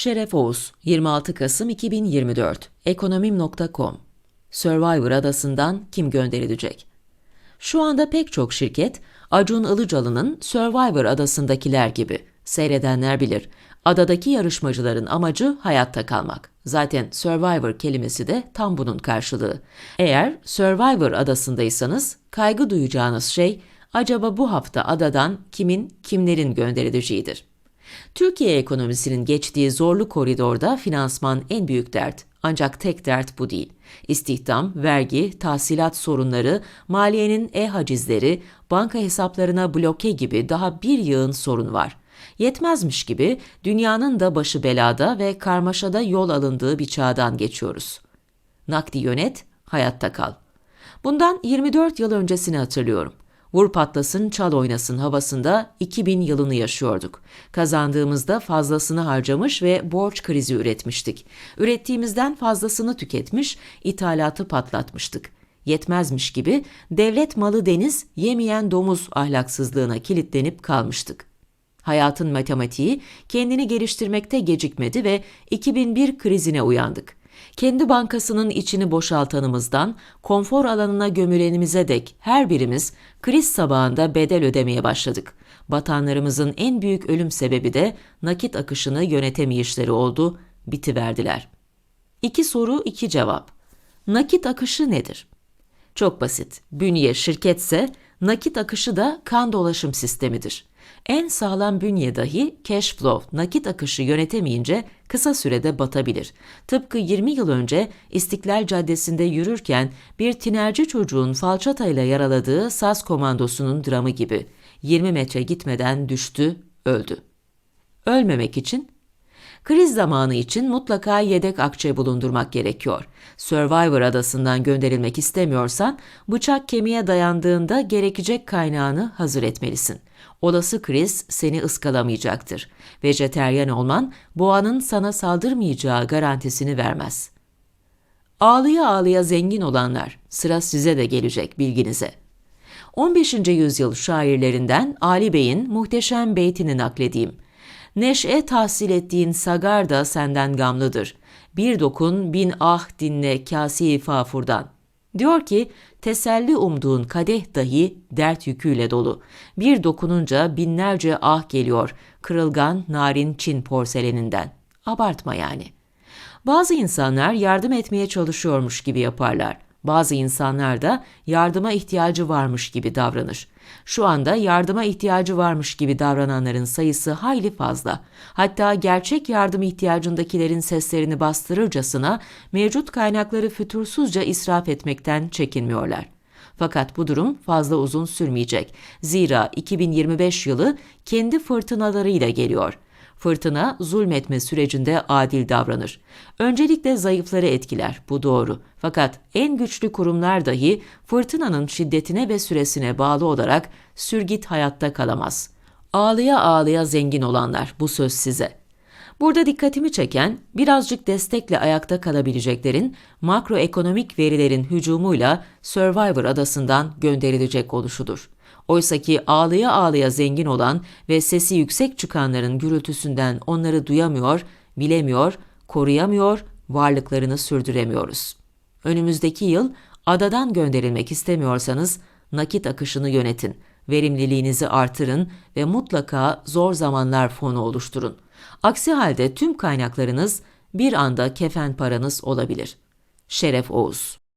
Şeref Oğuz, 26 Kasım 2024, ekonomim.com Survivor adasından kim gönderilecek? Şu anda pek çok şirket, Acun Ilıcalı'nın Survivor adasındakiler gibi. Seyredenler bilir. Adadaki yarışmacıların amacı hayatta kalmak. Zaten Survivor kelimesi de tam bunun karşılığı. Eğer Survivor adasındaysanız kaygı duyacağınız şey acaba bu hafta adadan kimin kimlerin gönderileceğidir. Türkiye ekonomisinin geçtiği zorlu koridorda finansman en büyük dert. Ancak tek dert bu değil. İstihdam, vergi, tahsilat sorunları, maliyenin e-hacizleri, banka hesaplarına bloke gibi daha bir yığın sorun var. Yetmezmiş gibi dünyanın da başı belada ve karmaşada yol alındığı bir çağdan geçiyoruz. Nakdi yönet, hayatta kal. Bundan 24 yıl öncesini hatırlıyorum. Vur patlasın, çal oynasın havasında 2000 yılını yaşıyorduk. Kazandığımızda fazlasını harcamış ve borç krizi üretmiştik. Ürettiğimizden fazlasını tüketmiş, ithalatı patlatmıştık. Yetmezmiş gibi devlet malı deniz, yemeyen domuz ahlaksızlığına kilitlenip kalmıştık. Hayatın matematiği kendini geliştirmekte gecikmedi ve 2001 krizine uyandık. Kendi bankasının içini boşaltanımızdan konfor alanına gömülenimize dek her birimiz kriz sabahında bedel ödemeye başladık. Batanlarımızın en büyük ölüm sebebi de nakit akışını yönetemeyişleri oldu, bitiverdiler. İki soru, iki cevap. Nakit akışı nedir? Çok basit. Bünye şirketse nakit akışı da kan dolaşım sistemidir. En sağlam bünye dahi cash flow, nakit akışı yönetemeyince kısa sürede batabilir. Tıpkı 20 yıl önce İstiklal Caddesi'nde yürürken bir tinerci çocuğun falçatayla yaraladığı SAS komandosunun dramı gibi. 20 metre gitmeden düştü, öldü. Ölmemek için Kriz zamanı için mutlaka yedek akçe bulundurmak gerekiyor. Survivor adasından gönderilmek istemiyorsan bıçak kemiğe dayandığında gerekecek kaynağını hazır etmelisin. Olası kriz seni ıskalamayacaktır. Vejeteryan olman boğanın sana saldırmayacağı garantisini vermez. Ağlıya ağlıya zengin olanlar sıra size de gelecek bilginize. 15. yüzyıl şairlerinden Ali Bey'in muhteşem beytini nakledeyim. Neşe tahsil ettiğin sagar da senden gamlıdır. Bir dokun bin ah dinle kasi fafurdan. Diyor ki, teselli umduğun kadeh dahi dert yüküyle dolu. Bir dokununca binlerce ah geliyor, kırılgan narin Çin porseleninden. Abartma yani. Bazı insanlar yardım etmeye çalışıyormuş gibi yaparlar. Bazı insanlar da yardıma ihtiyacı varmış gibi davranır. Şu anda yardıma ihtiyacı varmış gibi davrananların sayısı hayli fazla. Hatta gerçek yardım ihtiyacındakilerin seslerini bastırırcasına mevcut kaynakları fütursuzca israf etmekten çekinmiyorlar. Fakat bu durum fazla uzun sürmeyecek. Zira 2025 yılı kendi fırtınalarıyla geliyor.'' Fırtına zulmetme sürecinde adil davranır. Öncelikle zayıfları etkiler, bu doğru. Fakat en güçlü kurumlar dahi fırtınanın şiddetine ve süresine bağlı olarak sürgit hayatta kalamaz. Ağlıya ağlıya zengin olanlar, bu söz size. Burada dikkatimi çeken birazcık destekle ayakta kalabileceklerin makroekonomik verilerin hücumuyla Survivor adasından gönderilecek oluşudur. Oysaki ağlıya ağlıya zengin olan ve sesi yüksek çıkanların gürültüsünden onları duyamıyor, bilemiyor, koruyamıyor, varlıklarını sürdüremiyoruz. Önümüzdeki yıl adadan gönderilmek istemiyorsanız nakit akışını yönetin, verimliliğinizi artırın ve mutlaka zor zamanlar fonu oluşturun. Aksi halde tüm kaynaklarınız bir anda kefen paranız olabilir. Şeref Oğuz